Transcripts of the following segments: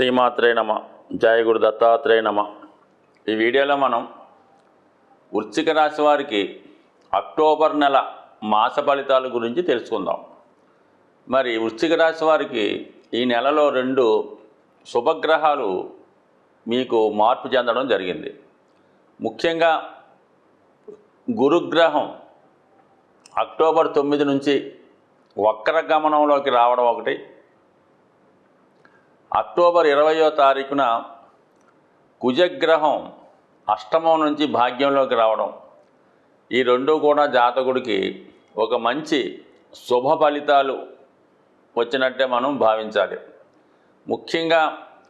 శ్రీమాత్రే నమ. జయ గురు దత్తాత్రేయ నమ. ఈ వీడియోలో మనం వృశ్చిక రాశి వారికి అక్టోబర్ నెల మాస ఫలితాల గురించి తెలుసుకుందాం. మరి వృశ్చిక రాశి వారికి ఈ నెలలో రెండు శుభగ్రహాలు మీకు మార్పు చెందడం జరిగింది. ముఖ్యంగా గురుగ్రహం అక్టోబర్ తొమ్మిది నుంచి వక్ర గమనంలోకి రావడం ఒకటి అక్టోబర్ ఇరవయో తారీఖున కుజగ్రహం అష్టమం నుంచి భాగ్యంలోకి రావడం. ఈ రెండు కూడా జాతకుడికి ఒక మంచి శుభ ఫలితాలు వచ్చినట్టే మనం భావించాలి. ముఖ్యంగా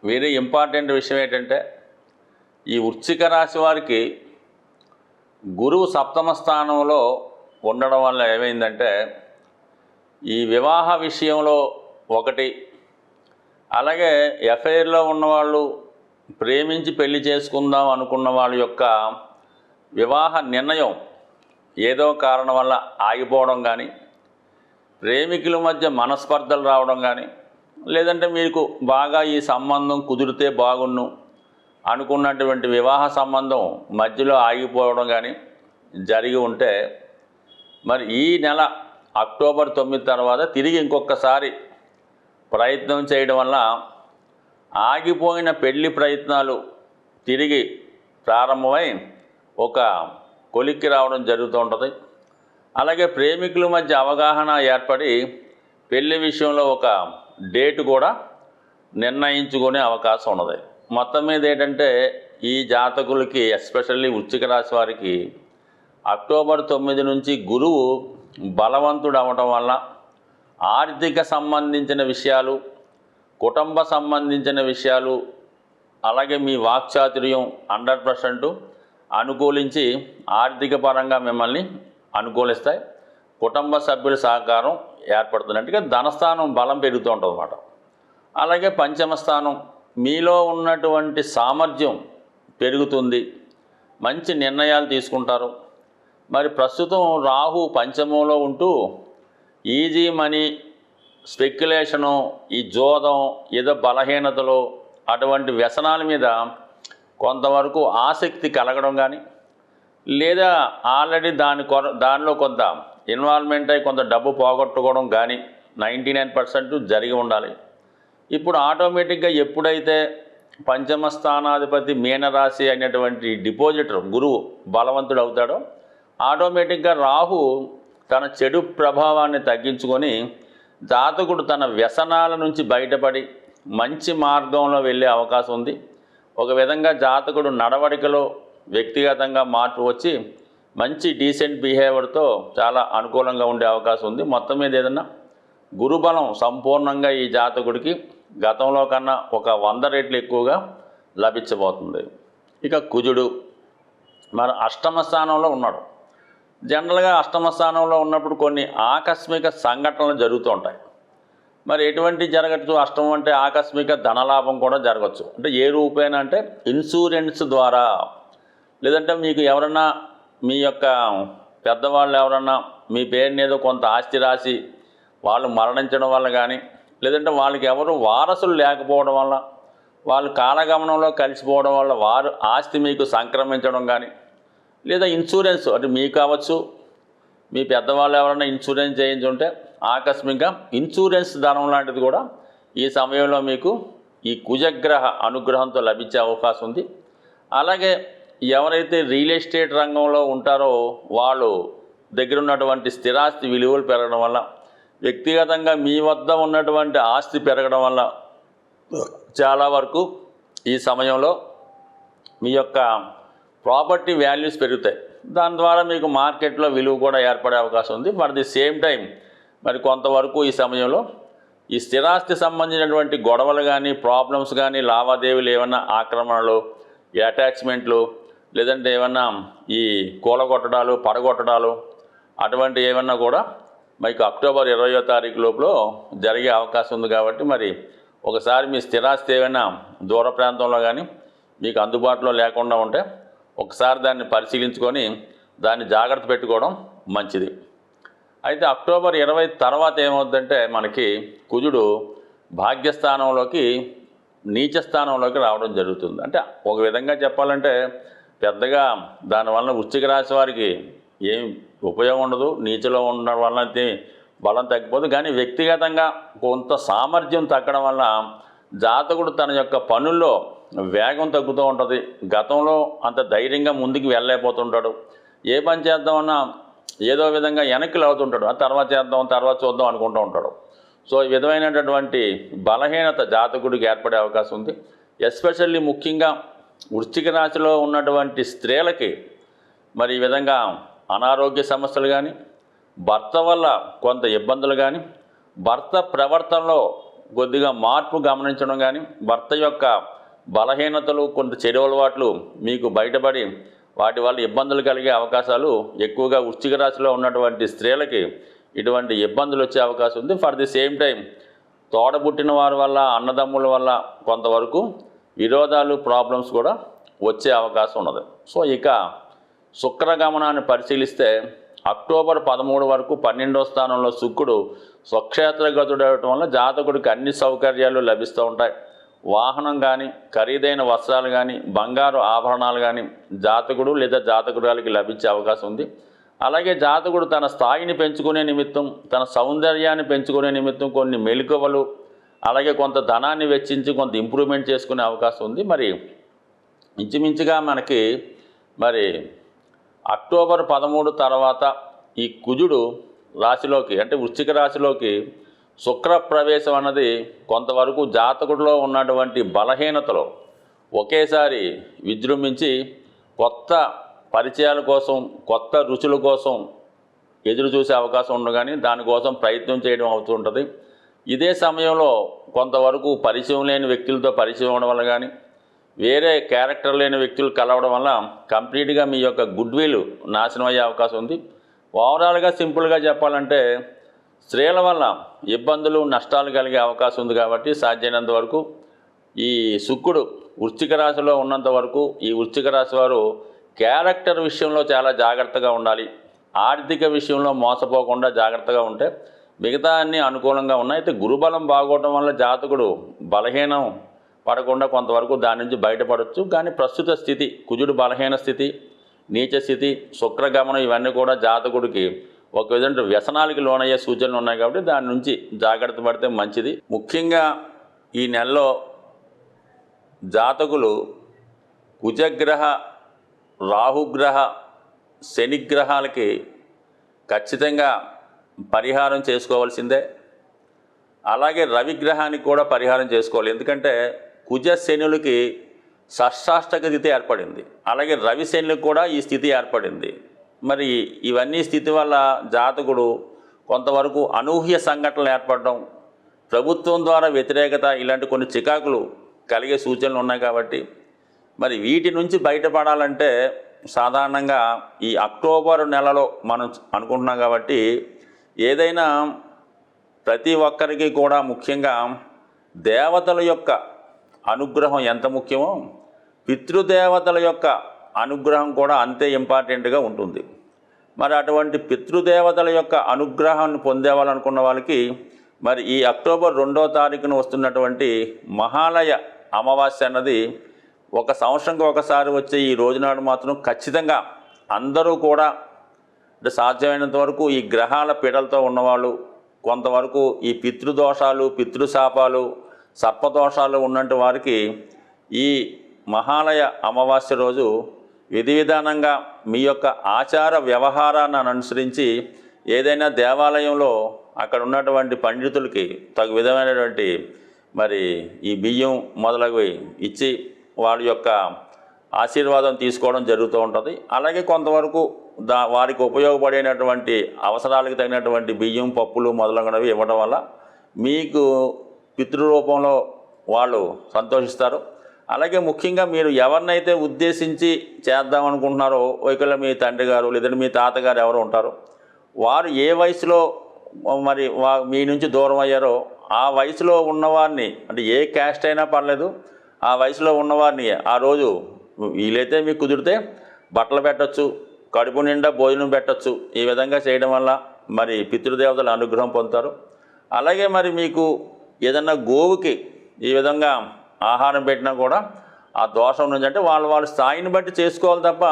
వెరీ ఇంపార్టెంట్ విషయం ఏంటంటే ఈ వృశ్చిక రాశి వారికి గురువు సప్తమ స్థానంలో ఉండడం వల్ల ఏమైందంటే ఈ వివాహ విషయంలో ఒకటి అలాగే ఎఫ్ఐఆర్లో ఉన్నవాళ్ళు ప్రేమించి పెళ్ళి చేసుకుందాం అనుకున్న వాళ్ళ యొక్క వివాహ నిర్ణయం ఏదో కారణం వల్ల ఆగిపోవడం కానీ ప్రేమికుల మధ్య మనస్పర్ధలు రావడం కానీ లేదంటే మీకు బాగా ఈ సంబంధం కుదిరితే బాగుండు అనుకున్నటువంటి వివాహ సంబంధం మధ్యలో ఆగిపోవడం కానీ జరిగి ఉంటే మరి ఈ నెల అక్టోబర్ తొమ్మిది తర్వాత తిరిగి ఇంకొకసారి ప్రయత్నం చేయడం వల్ల ఆగిపోయిన పెళ్ళి ప్రయత్నాలు తిరిగి ప్రారంభమై ఒక కొలిక్కి రావడం జరుగుతూ ఉంటుంది. అలాగే ప్రేమికుల మధ్య అవగాహన ఏర్పడి పెళ్ళి విషయంలో ఒక డేటు కూడా నిర్ణయించుకునే అవకాశం ఉన్నది. మొత్తం మీద ఏంటంటే ఈ జాతకులకి ఎస్పెషల్లీ వృశ్చిక రాశి వారికి అక్టోబర్ తొమ్మిది నుంచి గురువు బలవంతుడు అవ్వటం వల్ల ఆర్థిక సంబంధించిన విషయాలు కుటుంబ సంబంధించిన విషయాలు అలాగే మీ వాక్చాతుర్యం హండ్రెడ్ పర్సెంట్ అనుకూలించి ఆర్థిక పరంగా మిమ్మల్ని అనుకూలిస్తాయి. కుటుంబ సభ్యుల సహకారం ఏర్పడుతున్నట్టుగా ధనస్థానం బలం పెరుగుతూ ఉంటుంది అన్నమాట. అలాగే పంచమ స్థానం మీలో ఉన్నటువంటి సామర్థ్యం పెరుగుతుంది. మంచి నిర్ణయాలు తీసుకుంటారు. మరి ప్రస్తుతం రాహు పంచమంలో ఉంటూ ఈజీ మనీ స్పెక్యులేషను ఈ జోదం ఏదో బలహీనతలు అటువంటి వ్యసనాల మీద కొంతవరకు ఆసక్తి కలగడం కానీ లేదా ఆల్రెడీ దాని కొర దానిలో కొంత ఇన్వాల్వ్మెంట్ అయి కొంత డబ్బు పోగొట్టుకోవడం కానీ నైంటీ నైన్ పర్సెంట్ జరిగి ఉండాలి. ఇప్పుడు ఆటోమేటిక్గా ఎప్పుడైతే పంచమ స్థానాధిపతి మీనరాశి అనేటువంటి డిపాజిటర్ గురువు బలవంతుడు అవుతాడో ఆటోమేటిక్గా రాహు తన చెడు ప్రభావాన్ని తగ్గించుకొని జాతకుడు తన వ్యసనాల నుంచి బయటపడి మంచి మార్గంలో వెళ్ళే అవకాశం ఉంది. ఒక విధంగా జాతకుడు నడవడికలో వ్యక్తిగతంగా మార్పు వచ్చి మంచి డీసెంట్ బిహేవియర్తో చాలా అనుకూలంగా ఉండే అవకాశం ఉంది. మొత్తం మీద ఏదన్నా గురుబలం సంపూర్ణంగా ఈ జాతకుడికి గతంలో కన్నా ఒక వంద రెట్లు ఎక్కువగా లభించబోతుంది. ఇక కుజుడు మన అష్టమ స్థానంలో ఉన్నాడు. జనరల్గా అష్టమ స్థానంలో ఉన్నప్పుడు కొన్ని ఆకస్మిక సంఘటనలు జరుగుతూ ఉంటాయి. మరి ఎటువంటి జరగచ్చు? అష్టమం అంటే ఆకస్మిక ధనలాభం కూడా జరగచ్చు. అంటే ఏ రూపేణ అంటే ఇన్సూరెన్స్ ద్వారా. లేదంటే మీకు ఎవరన్నా మీ యొక్క పెద్దవాళ్ళు ఎవరన్నా మీ పేరుని ఏదో కొంత ఆస్తి రాసి వాళ్ళు మరణించడం వల్ల కానీ లేదంటే వాళ్ళకి ఎవరు వారసులు లేకపోవడం వల్ల వాళ్ళు కాలగమనంలో కలిసిపోవడం వల్ల వారు ఆస్తి మీకు సంక్రమించడం కానీ లేదా ఇన్సూరెన్స్ అంటే మీకు కావచ్చు మీ పెద్దవాళ్ళు ఎవరైనా ఇన్సూరెన్స్ చేయించుంటే ఆకస్మికంగా ఇన్సూరెన్స్ ధనం లాంటిది కూడా ఈ సమయంలో మీకు ఈ కుజగ్రహ అనుగ్రహంతో లభించే అవకాశం ఉంది. అలాగే ఎవరైతే రియల్ ఎస్టేట్ రంగంలో ఉంటారో వాళ్ళు దగ్గర ఉన్నటువంటి స్థిరాస్తి విలువలు పెరగడం వల్ల వ్యక్తిగతంగా మీ వద్ద ఉన్నటువంటి ఆస్తి పెరగడం వల్ల చాలా వరకు ఈ సమయంలో మీ యొక్క ప్రాపర్టీ వాల్యూస్ పెరుగుతాయి. దాని ద్వారా మీకు మార్కెట్లో విలువ కూడా ఏర్పడే అవకాశం ఉంది. ఫర్ ది సేమ్ టైం మరి కొంతవరకు ఈ సమయంలో ఈ స్థిరాస్తి సంబంధించినటువంటి గొడవలు కానీ ప్రాబ్లమ్స్ కానీ లావాదేవీలు ఏమన్నా ఆక్రమణలు ఈ అటాచ్మెంట్లు లేదంటే ఏమన్నా ఈ కూలగొట్టడాలు పడగొట్టడాలు అటువంటి ఏమన్నా కూడా మీకు అక్టోబర్ ఇరవయో తారీఖు లోపల జరిగే అవకాశం ఉంది కాబట్టి మరి ఒకసారి మీ స్థిరాస్తి ఏమైనా దూర ప్రాంతంలో కానీ మీకు అందుబాటులో లేకుండా ఉంటే ఒకసారి దాన్ని పరిశీలించుకొని దాన్ని జాగ్రత్త పెట్టుకోవడం మంచిది. అయితే అక్టోబర్ ఇరవై తర్వాత ఏమవుద్దంటే మనకి కుజుడు భాగ్యస్థానంలోకి నీచ స్థానంలోకి రావడం జరుగుతుంది. అంటే ఒక విధంగా చెప్పాలంటే పెద్దగా దానివల్ల వృశ్చిక రాశి వారికి ఏం ఉపయోగం ఉండదు. నీచలో ఉండడం వల్ల బలం తగ్గిపోదు. కానీ వ్యక్తిగతంగా కొంత సామర్థ్యం తగ్గడం వల్ల జాతకుడు తన యొక్క పనుల్లో వేగం తగ్గుతూ ఉంటుంది. గతంలో అంత ధైర్యంగా ముందుకు వెళ్ళలేకపోతుంటాడు. ఏ పని చేద్దామన్నా ఏదో విధంగా వెనక్కి లాగుతుంటాడు. ఆ తర్వాత చేద్దాం తర్వాత చూద్దాం అనుకుంటూ ఉంటాడు. సో ఈ విధమైనటువంటి బలహీనత జాతకుడికి ఏర్పడే అవకాశం ఉంది. ఎస్పెషల్లీ ముఖ్యంగా వృశ్చిక రాశిలో ఉన్నటువంటి స్త్రీలకి మరి ఈ విధంగా అనారోగ్య సమస్యలు కానీ భర్త వల్ల కొంత ఇబ్బందులు కానీ భర్త ప్రవర్తనలో కొద్దిగా మార్పు గమనించడం కానీ భర్త యొక్క బలహీనతలు కొంత చెడు అలవాట్లు మీకు బయటపడి వాటి వల్ల ఇబ్బందులు కలిగే అవకాశాలు ఎక్కువగా వృశ్చిక రాశిలో ఉన్నటువంటి స్త్రీలకి ఇటువంటి ఇబ్బందులు వచ్చే అవకాశం ఉంది. ఫర్ ది సేమ్ టైం తోడబుట్టిన వారి వల్ల అన్నదమ్ముల వల్ల కొంతవరకు విరోధాలు ప్రాబ్లమ్స్ కూడా వచ్చే అవకాశం ఉన్నది. సో ఇక శుక్రగమనాన్ని పరిశీలిస్తే అక్టోబర్ పదమూడు వరకు పన్నెండో స్థానంలో శుక్రుడు స్వక్షేత్రగతుడవటం వల్ల జాతకుడికి అన్ని సౌకర్యాలు లభిస్తూ ఉంటాయి. వాహనం కానీ ఖరీదైన వస్త్రాలు కానీ బంగారు ఆభరణాలు కానీ జాతకుడు లేదా జాతకురాలకి లభించే అవకాశం ఉంది. అలాగే జాతకుడు తన స్థాయిని పెంచుకునే నిమిత్తం తన సౌందర్యాన్ని పెంచుకునే నిమిత్తం కొన్ని మెలకువలు అలాగే కొంత ధనాన్ని వెచ్చించి కొంత ఇంప్రూవ్మెంట్ చేసుకునే అవకాశం ఉంది. మరి ఇంచుమించుగా మనకి మరి అక్టోబర్ పదమూడు తర్వాత ఈ కుజుడు రాశిలోకి అంటే వృశ్చిక రాశిలోకి శుక్ర ప్రవేశం అన్నది కొంతవరకు జాతకుడిలో ఉన్నటువంటి బలహీనతలో ఒకేసారి విజృంభించి కొత్త పరిచయాల కోసం కొత్త రుచుల కోసం ఎదురు చూసే అవకాశం ఉండదు కానీ దానికోసం ప్రయత్నం చేయడం అవుతూ ఉంటుంది. ఇదే సమయంలో కొంతవరకు పరిచయం లేని వ్యక్తులతో పరిచయం అవ్వడం వల్ల కానీ వేరే క్యారెక్టర్ లేని వ్యక్తులు కలవడం వల్ల కంప్లీట్గా మీ యొక్క గుడ్ విల్ నాశనం అయ్యే అవకాశం ఉంది. ఓవరాల్గా సింపుల్గా చెప్పాలంటే స్త్రీల వల్ల ఇబ్బందులు నష్టాలు కలిగే అవకాశం ఉంది కాబట్టి సాధ్యమైనంత వరకు ఈ శుక్రుడు వృశ్చిక రాశిలో ఉన్నంత వరకు ఈ వృశ్చిక రాశి వారు క్యారెక్టర్ విషయంలో చాలా జాగ్రత్తగా ఉండాలి. ఆర్థిక విషయంలో మోసపోకుండా జాగ్రత్తగా ఉంటే మిగతా అన్నీ అనుకూలంగా ఉన్నాయి. అయితే గురుబలం బాగోవడం వల్ల జాతకుడు బలహీనం పడకుండా కొంతవరకు దాని నుంచి బయటపడవచ్చు కానీ ప్రస్తుత స్థితి కుజుడు బలహీన స్థితి నీచ స్థితి శుక్రగమనం ఇవన్నీ కూడా జాతకుడికి ఒక విధంగా వ్యసనాలకి లోనయ్యే సూచనలు ఉన్నాయి కాబట్టి దాని నుంచి జాగ్రత్త పడితే మంచిది. ముఖ్యంగా ఈ నెలలో జాతకులు కుజగ్రహ రాహుగ్రహ శనిగ్రహాలకి ఖచ్చితంగా పరిహారం చేసుకోవాల్సిందే. అలాగే రవిగ్రహానికి కూడా పరిహారం చేసుకోవాలి. ఎందుకంటే కుజ శనులకి షష్టాష్టక స్థితి ఏర్పడింది. అలాగే రవి శనులకు కూడా ఈ స్థితి ఏర్పడింది. మరి ఇవన్నీ స్థితి వల్ల జాతకుడు కొంతవరకు అనూహ్య సంఘటనలు ఏర్పడడం ప్రభుత్వం ద్వారా వ్యతిరేకత ఇలాంటి కొన్ని చికాకులు కలిగే సూచనలు ఉన్నాయి కాబట్టి మరి వీటి నుంచి బయటపడాలంటే సాధారణంగా ఈ అక్టోబర్ నెలలో మనం అనుకుంటున్నాం కాబట్టి ఏదైనా ప్రతి ఒక్కరికి కూడా ముఖ్యంగా దేవతల యొక్క అనుగ్రహం ఎంత ముఖ్యమో పితృదేవతల యొక్క అనుగ్రహం కూడా అంతే ఇంపార్టెంట్గా ఉంటుంది. మరి అటువంటి పితృదేవతల యొక్క అనుగ్రహాన్ని పొందేవాలనుకున్న వాళ్ళకి మరి ఈ అక్టోబర్ రెండో తారీఖున వస్తున్నటువంటి మహాలయ అమావాస్య అన్నది ఒక సంవత్సరంకి ఒకసారి వచ్చే ఈ రోజునాడు మాత్రం ఖచ్చితంగా అందరూ కూడా అంటే సాధ్యమైనంత వరకు ఈ గ్రహాల పీడలతో ఉన్నవాళ్ళు కొంతవరకు ఈ పితృదోషాలు పితృశాపాలు సర్పదోషాలు ఉన్నటువంటి వారికి ఈ మహాలయ అమావాస్య రోజు విధి విధానంగా మీ యొక్క ఆచార వ్యవహారాన్ని అనుసరించి ఏదైనా దేవాలయంలో అక్కడ ఉన్నటువంటి పండితులకి తగు విధమైనటువంటి మరి ఈ బియ్యం మొదలగువి ఇచ్చి వాళ్ళ యొక్క ఆశీర్వాదం తీసుకోవడం జరుగుతూ ఉంటుంది. అలాగే కొంతవరకు దా వారికి ఉపయోగపడేటటువంటి అవసరాలకు తగినటువంటి బియ్యం పప్పులు మొదలగునవి ఇవ్వడం వల్ల మీకు పితృరూపంలో వాళ్ళు సంతోషిస్తారు. అలాగే ముఖ్యంగా మీరు ఎవరినైతే ఉద్దేశించి చేద్దాం అనుకుంటున్నారో ఒకవేళ మీ తండ్రి గారు లేదంటే మీ తాతగారు ఎవరు ఉంటారో వారు ఏ వయసులో మరి మీ నుంచి దూరం అయ్యారో ఆ వయసులో ఉన్నవారిని అంటే ఏ క్యాస్ట్ అయినా పర్లేదు ఆ వయసులో ఉన్నవారిని ఆ రోజు వీలైతే మీకు కుదిరితే బట్టలు పెట్టచ్చు కడుపు నిండా భోజనం పెట్టచ్చు ఈ విధంగా చేయడం వల్ల మరి పితృదేవతల అనుగ్రహం పొందుతారు. అలాగే మరి మీకు ఏదన్నా గోవుకి ఈ విధంగా ఆహారం పెట్టినా కూడా ఆ దోషం నుంచి అంటే వాళ్ళ వాళ్ళ స్థాయిని బట్టి చేసుకోవాలి తప్ప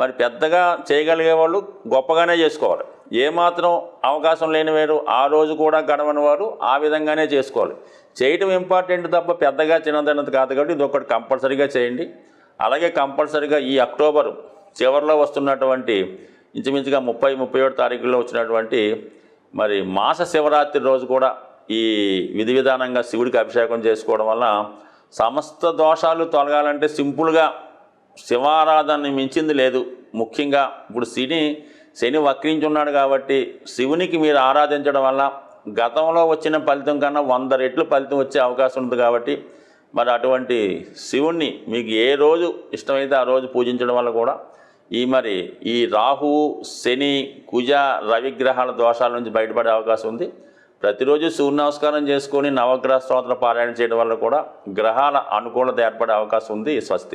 మరి పెద్దగా చేయగలిగే వాళ్ళు గొప్పగానే చేసుకోవాలి. ఏమాత్రం అవకాశం లేని వారు ఆ రోజు కూడా గడవని వారు ఆ విధంగానే చేసుకోవాలి. చేయటం ఇంపార్టెంట్ తప్ప పెద్దగా చిన్నదన్నది కాదు కాబట్టి ఇది ఒకటి కంపల్సరీగా చేయండి. అలాగే కంపల్సరీగా ఈ అక్టోబర్ చివరిలో వస్తున్నటువంటి ఇంచుమించుగా ముప్పై ముప్పై ఏడు తారీఖుల్లో వచ్చినటువంటి మరి మాస శివరాత్రి రోజు కూడా ఈ విధి విధానంగా శివుడికి అభిషేకం చేసుకోవడం వల్ల సమస్త దోషాలు తొలగాలంటే సింపుల్గా శివారాధనని మించింది లేదు. ముఖ్యంగా ఇప్పుడు శని శని వక్రించి ఉన్నాడు కాబట్టి శివునికి మీరు ఆరాధించడం వల్ల గతంలో వచ్చిన ఫలితం కన్నా వంద రెట్లు ఫలితం వచ్చే అవకాశం ఉంది కాబట్టి మరి అటువంటి శివుణ్ణి మీకు ఏ రోజు ఇష్టమైతే ఆ రోజు పూజించడం వల్ల కూడా ఈ మరి ఈ రాహు శని కుజ రవిగ్రహాల దోషాల నుంచి బయటపడే అవకాశం ఉంది. ప్రతిరోజు సూర్య నమస్కారం చేసుకొని నవగ్రహ స్తోత్ర పారాయణ చేయడం వల్ల కూడా గ్రహాల అనుకూలత ఏర్పడే అవకాశం ఉంది స్వస్తి.